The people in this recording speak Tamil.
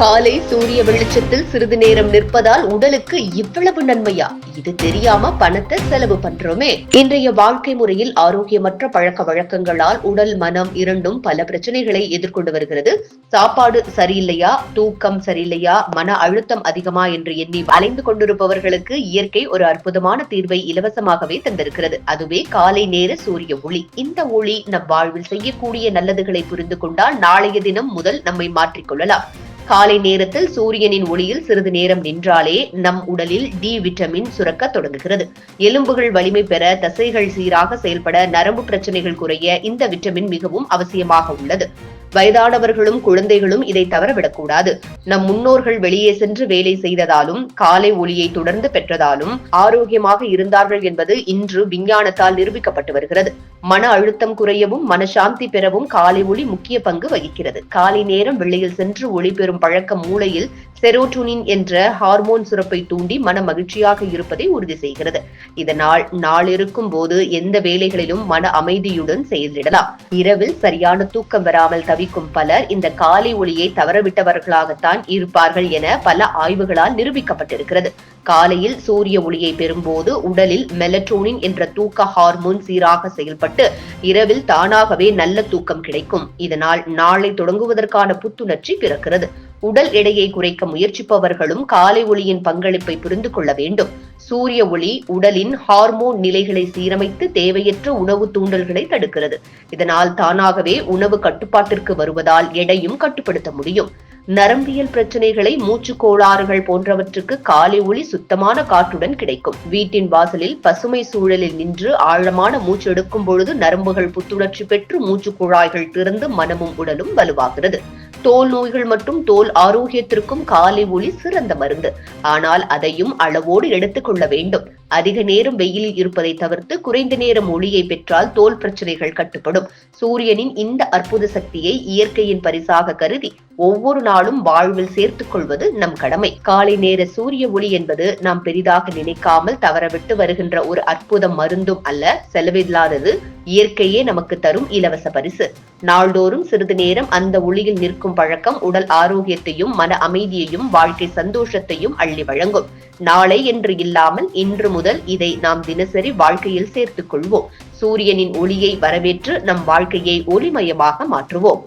காலை சூரிய வெளிச்சத்தில் சிறிது நேரம் நிற்பதால் உடலுக்கு இவ்வளவு நன்மையா? இது தெரியாம பணத்தை செலவு பண்றோமே. இன்றைய வாழ்க்கை முறையில் ஆரோக்கியமற்ற பழக்க வழக்கங்களால் உடல் மனம் இரண்டும் பல பிரச்சனைகளை எதிர்கொண்டு வருகிறது. சாப்பாடு சரியில்லையா? தூக்கம் சரியில்லையா? மன அழுத்தம் அதிகமா என்று எண்ணி அலைந்து கொண்டிருப்பவர்களுக்கு இயற்கை ஒரு அற்புதமான தீர்வை இலவசமாகவே தந்திருக்கிறது. அதுவே காலை நேர சூரிய ஒளி. இந்த ஒளி நம் வாழ்வில் செய்யக்கூடிய நல்லதுகளை புரிந்து கொண்டால் நாளைய தினம் முதல் நம்மை மாற்றிக்கொள்ளலாம். காலை நேரத்தில் சூரியனின் ஒளியில் சிறிது நேரம் நின்றாலே நம் உடலில் டி விட்டமின் சுரக்க தொடங்குகிறது. எலும்புகள் வலிமை பெற தசைகள் சீராக செயல்பட நரம்பு பிரச்சனைகள் குறைய இந்த விட்டமின் மிகவும் அவசியமாக உள்ளது. வயதானவர்களும் குழந்தைகளும் இதை தவறவிடக்கூடாது. நம் முன்னோர்கள் வெளியே சென்று வேலை செய்ததாலும் காலை ஒளியை தொடர்ந்து பெற்றதாலும் ஆரோக்கியமாக இருந்தார்கள் என்பது இன்று விஞ்ஞானத்தால் நிரூபிக்கப்பட்டு வருகிறது. மன அழுத்தம் குறையவும் மனசாந்தி பெறவும் காலை ஒளி முக்கிய பங்கு வகிக்கிறது. காலை நேரம் வெள்ளையில் சென்று ஒளி பெறும் பழக்கம் மூளையில் செரோட்டோனின் என்ற ஹார்மோன் சுரப்பை தூண்டி மன மகிழ்ச்சியாக இருப்பதை உறுதி செய்கிறது. இதனால் நாள் இருக்கும் போது எந்த வேலைகளிலும் மன அமைதியுடன் செயலிடலாம் இரவில் சரியான தூக்கம் வராமல் தவிக்கும் பலர் இந்த காலை ஒளியை தவறவிட்டவர்களாகத்தான் இருப்பார்கள் என பல ஆய்வுகளால் நிரூபிக்கப்பட்டிருக்கிறது. காலையில் சூரிய ஒளியை பெறும்போது உடலில் மெலட்டோனின் என்ற தூக்க ஹார்மோன் சீராக செயல்பட்டு இரவில் தானாகவே நல்ல தூக்கம் கிடைக்கும். இதனால் நாளை தொடங்குவதற்கான புத்துணர்ச்சி பிறக்கிறது. உடல் எடையை குறைக்க முயற்சிப்பவர்களும் காலை ஒளியின் பங்களிப்பை புரிந்து கொள்ள வேண்டும். சூரிய ஒளி உடலின் ஹார்மோன் நிலைகளை சீரமைத்து தேவையற்ற உணவு தூண்டல்களை தடுக்கிறது. இதனால் தானாகவே உணவு கட்டுப்பாட்டிற்கு வருவதால் எடையும் கட்டுப்படுத்த முடியும். நரம்பியல் பிரச்சனைகளை மூச்சு கோளாறுகள் போன்றவற்றுக்கு காலை ஒளி சுத்தமான காற்றுடன் கிடைக்கும். வீட்டின் வாசலில் பசுமை சூழலில் நின்று ஆழமான மூச்சு எடுக்கும் பொழுது நரம்புகள் புத்துணர்ச்சி பெற்று மூச்சு குழாய்கள் திறந்து மனமும் உடலும் வலுவாகிறது. தோல் நோய்கள் மற்றும் தோல் ஆரோக்கியத்திற்கும் காலை ஒளி சிறந்த மருந்து. ஆனால் அதையும் அளவோடு எடுத்துக்கொள்ள வேண்டும். அதிக நேரம் வெயிலில் இருப்பதை தவிர்த்து குறைந்த நேரம் ஒளியை பெற்றால் தோல் பிரச்சனைகள் கட்டுப்படும். சூரியனின் இந்த அற்புத சக்தியை இயற்கையின் பரிசாக கருதி ஒவ்வொரு நாளும் வாழ்வில் சேர்த்துக் கொள்வது நம் கடமை. காலை நேர சூரிய ஒளி என்பது நாம் பெரிதாக நினைக்காமல் தவறவிட்டு வருகின்ற ஒரு அற்புத மருந்தும் அல்ல செலவில்லாதது இயற்கையே நமக்கு தரும் இலவச பரிசு. நாள்தோறும் சிறிது நேரம் அந்த ஒளியில் நிற்கும் பழக்கம் உடல் ஆரோக்கியத்தையும் மன அமைதியையும் வாழ்க்கை சந்தோஷத்தையும் அள்ளி வழங்கும். நாளை என்று இல்லாமல் இன்று முதல் இதை நாம் தினசரி வாழ்க்கையில் சேர்த்துக் கொள்வோம் சூரியனின் ஒளியை வரவேற்று நம் வாழ்க்கையை ஒளிமயமாக மாற்றுவோம்.